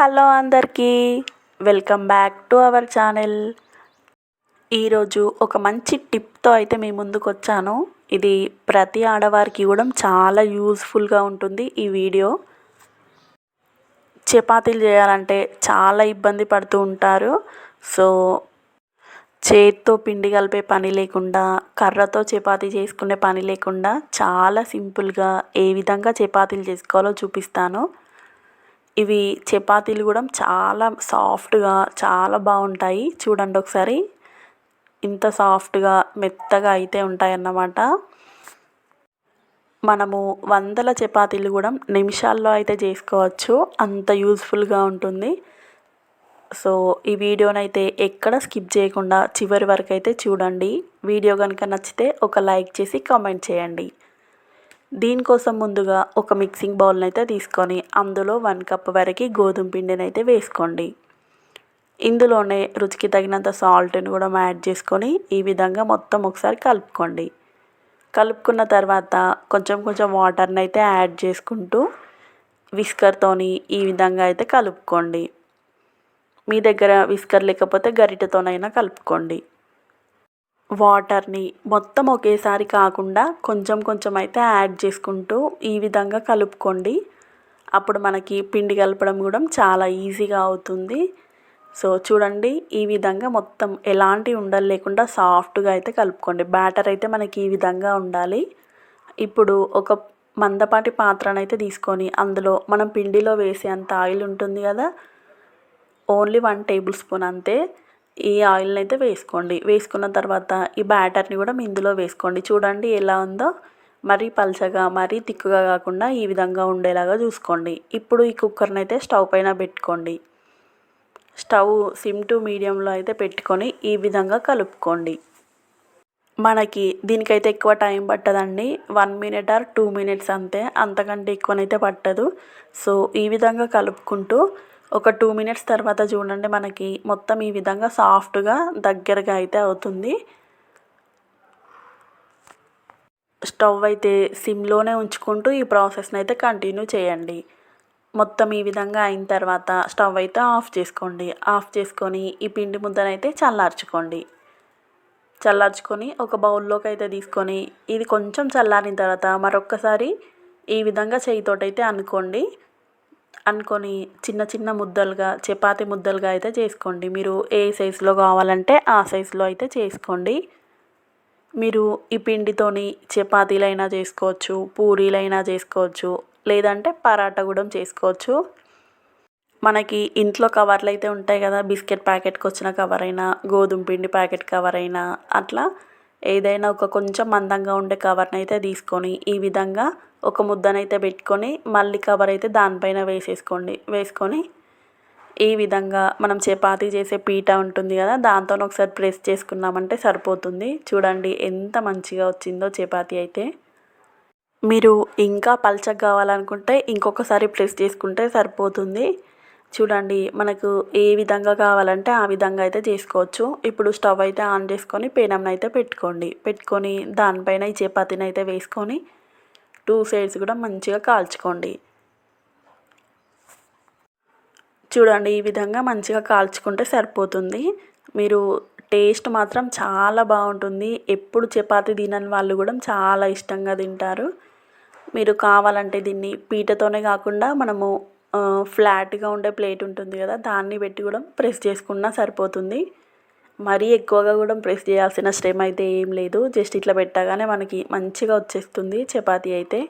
Hello అందరికీ welcome back to our channel. ఈరోజు ఒక మంచి టిప్తో అయితే మీ ముందుకు వచ్చాను ఇది ప్రతి ఆడవారికి కూడా చాలా యూస్ఫుల్గా ఉంటుంది ఈ వీడియో. చపాతీలు చేయాలంటే చాలా ఇబ్బంది పడుతూ ఉంటారు. సో చేత్తో పిండి కలిపే పని లేకుండా కర్రతో చపాతీ చేసుకునే పని లేకుండా చాలా సింపుల్గా ఏ విధంగా చపాతీలు చేసుకోవాలో చూపిస్తాను. ఇవి చపాతీలు కూడా చాలా సాఫ్ట్గా చాలా బాగుంటాయి. చూడండి ఒకసారి. ఇంత సాఫ్ట్గా మెత్తగా అయితే ఉంటాయన్నమాట. మనము వందల చపాతీలు కూడా నిమిషాల్లో అయితే చేసుకోవచ్చు. అంత యూస్ఫుల్గా ఉంటుంది. సో ఈ వీడియోనైతే ఎక్కడ స్కిప్ చేయకుండా చివరి వరకు అయితే చూడండి. వీడియో కనుక నచ్చితే ఒక లైక్ చేసి కామెంట్ చేయండి. దీనికోసం ముందుగా ఒక మిక్సింగ్ బౌల్ని అయితే తీసుకొని అందులో వన్ కప్ వరకు గోధుమ పిండిని అయితే వేసుకోండి. ఇందులోనే రుచికి తగినంత సాల్ట్ని కూడా యాడ్ చేసుకొని ఈ విధంగా మొత్తం ఒకసారి కలుపుకోండి. కలుపుకున్న తర్వాత కొంచెం కొంచెం వాటర్ని అయితే యాడ్ చేసుకుంటూ విస్కర్తోని ఈ విధంగా అయితే కలుపుకోండి. మీ దగ్గర విస్కర్ లేకపోతే గరిటెతోనైనా కలుపుకోండి. వాటర్ని మొత్తం ఒకేసారి కాకుండా కొంచెం కొంచెం అయితే యాడ్ చేసుకుంటూ ఈ విధంగా కలుపుకోండి. అప్పుడు మనకి పిండి కలపడం కూడా చాలా ఈజీగా అవుతుంది. సో చూడండి ఈ విధంగా మొత్తం ఎలాంటి ఉండలు లేకుండా సాఫ్ట్గా అయితే కలుపుకోండి. బ్యాటర్ అయితే మనకి ఈ విధంగా ఉండాలి. ఇప్పుడు ఒక మందపాటి పాత్రనైతే తీసుకొని అందులో మనం పిండిలో వేసే అంత ఆయిల్ ఉంటుంది కదా? ఓన్లీ వన్ టేబుల్ స్పూన్ అంతే. ఈ ఆయిల్ని అయితే వేసుకోండి. వేసుకున్న తర్వాత ఈ బ్యాటర్ని కూడా ఇందులో వేసుకోండి. చూడండి ఎలా ఉందో. మరీ పల్చగా మరీ తిక్కుగా కాకుండా ఈ విధంగా ఉండేలాగా చూసుకోండి. ఇప్పుడు ఈ కుక్కర్ని అయితే స్టవ్ పైన పెట్టుకోండి. స్టవ్ సిమ్ టు మీడియంలో అయితే పెట్టుకొని ఈ విధంగా కలుపుకోండి. మనకి దీనికైతే ఎక్కువ టైం పట్టదండి. One minute or two minutes అంతే. అంతకంటే ఎక్కువనైతే పట్టదు. సో ఈ విధంగా కలుపుకుంటూ ఒక టూ మినిట్స్ తర్వాత చూడండి మనకి మొత్తం ఈ విధంగా సాఫ్ట్గా దగ్గరగా అయితే అవుతుంది. స్టవ్ అయితే సిమ్లోనే ఉంచుకుంటూ ఈ ప్రాసెస్ని అయితే కంటిన్యూ చేయండి. మొత్తం ఈ విధంగా అయిన తర్వాత స్టవ్ అయితే ఆఫ్ చేసుకోండి. ఆఫ్ చేసుకొని ఈ పిండి ముద్దనైతే చల్లార్చుకోండి. చల్లార్చుకొని ఒక బౌల్లోకి అయితే తీసుకొని ఇది కొంచెం చల్లారిన తర్వాత మరొక్కసారి ఈ విధంగా చేయితోటైతే అనుకోండి. అనుకొని చిన్న చిన్న ముద్దలుగా చపాతి ముద్దలుగా అయితే చేసుకోండి. మీరు ఏ సైజులో కావాలంటే ఆ సైజులో అయితే చేసుకోండి. మీరు ఈ పిండితోని చపాతీలైనా చేసుకోవచ్చు పూరీలైనా చేసుకోవచ్చు లేదంటే పరాటా కూడా చేసుకోవచ్చు. మనకి ఇంట్లో కవర్లు అయితే ఉంటాయి కదా బిస్కెట్ ప్యాకెట్కి వచ్చిన కవర్ అయినా గోధుమ పిండి ప్యాకెట్ కవర్ అయినా అట్లా ఏదైనా ఒక కొంచెం మందంగా ఉండే కవర్ని అయితే తీసుకొని ఈ విధంగా ఒక ముద్దనైతే పెట్టుకొని మళ్ళీ కవర్ అయితే దానిపైన వేసేసుకోండి. వేసుకొని ఈ విధంగా మనం చపాతి చేసే పీట ఉంటుంది కదా దాంతో ఒకసారి ప్రెస్ చేసుకున్నామంటే సరిపోతుంది. చూడండి ఎంత మంచిగా వచ్చిందో చపాతి అయితే. మీరు ఇంకా పల్చగా కావాలనుకుంటే ఇంకొకసారి ప్రెస్ చేసుకుంటే సరిపోతుంది. చూడండి మనకు ఏ విధంగా కావాలంటే ఆ విధంగా అయితే చేసుకోవచ్చు. ఇప్పుడు స్టవ్ అయితే ఆన్ చేసుకొని పేనంని అయితే పెట్టుకోండి. పెట్టుకొని దానిపైన ఈ చపాతీని అయితే వేసుకొని టూ సైడ్స్ కూడా మంచిగా కాల్చుకోండి. చూడండి ఈ విధంగా మంచిగా కాల్చుకుంటే సరిపోతుంది. మీరు టేస్ట్ మాత్రం చాలా బాగుంటుంది. ఎప్పుడు చపాతీ తినని వాళ్ళు కూడా చాలా ఇష్టంగా తింటారు. మీరు కావాలంటే దీన్ని పీటతోనే కాకుండా మనము ఫ్లాట్గా ఉండే ప్లేట్ ఉంటుంది కదా దాన్ని పెట్టి కూడా ప్రెస్ చేసుకున్నా సరిపోతుంది. మరీ ఎక్కువగా కూడా ప్రెస్ చేయాల్సిన శ్రమ అయితే ఏం లేదు. జస్ట్ ఇట్లా పెట్టగానే మనకి మంచిగా వచ్చేస్తుంది చపాతీ అయితే.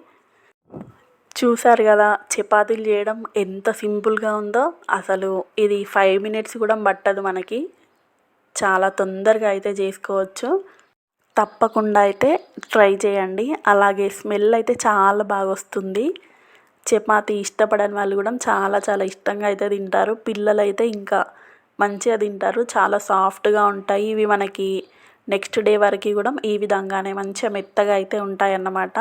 చూసారు కదా చపాతీలు చేయడం ఎంత సింపుల్గా ఉందో అసలు ఇది ఫైవ్ మినిట్స్ కూడా పట్టదు మనకి. చాలా తొందరగా అయితే చేసుకోవచ్చు. తప్పకుండా అయితే ట్రై చేయండి. అలాగే స్మెల్ అయితే చాలా బాగా వస్తుంది. చపాతి ఇష్టపడని వాళ్ళు కూడా చాలా చాలా ఇష్టంగా అయితే తింటారు. పిల్లలు అయితే ఇంకా మంచిగా తింటారు. చాలా సాఫ్ట్గా ఉంటాయి. ఇవి మనకి నెక్స్ట్ డే వరకు కూడా ఈ విధంగానే మంచిగా మెత్తగా అయితే ఉంటాయన్నమాట.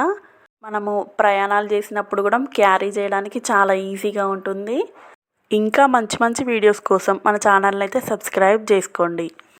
మనము ప్రయాణాలు చేసినప్పుడు కూడా క్యారీ చేయడానికి చాలా ఈజీగా ఉంటుంది. ఇంకా మంచి మంచి వీడియోస్ కోసం మన ఛానల్ని అయితే సబ్స్క్రైబ్ చేసుకోండి.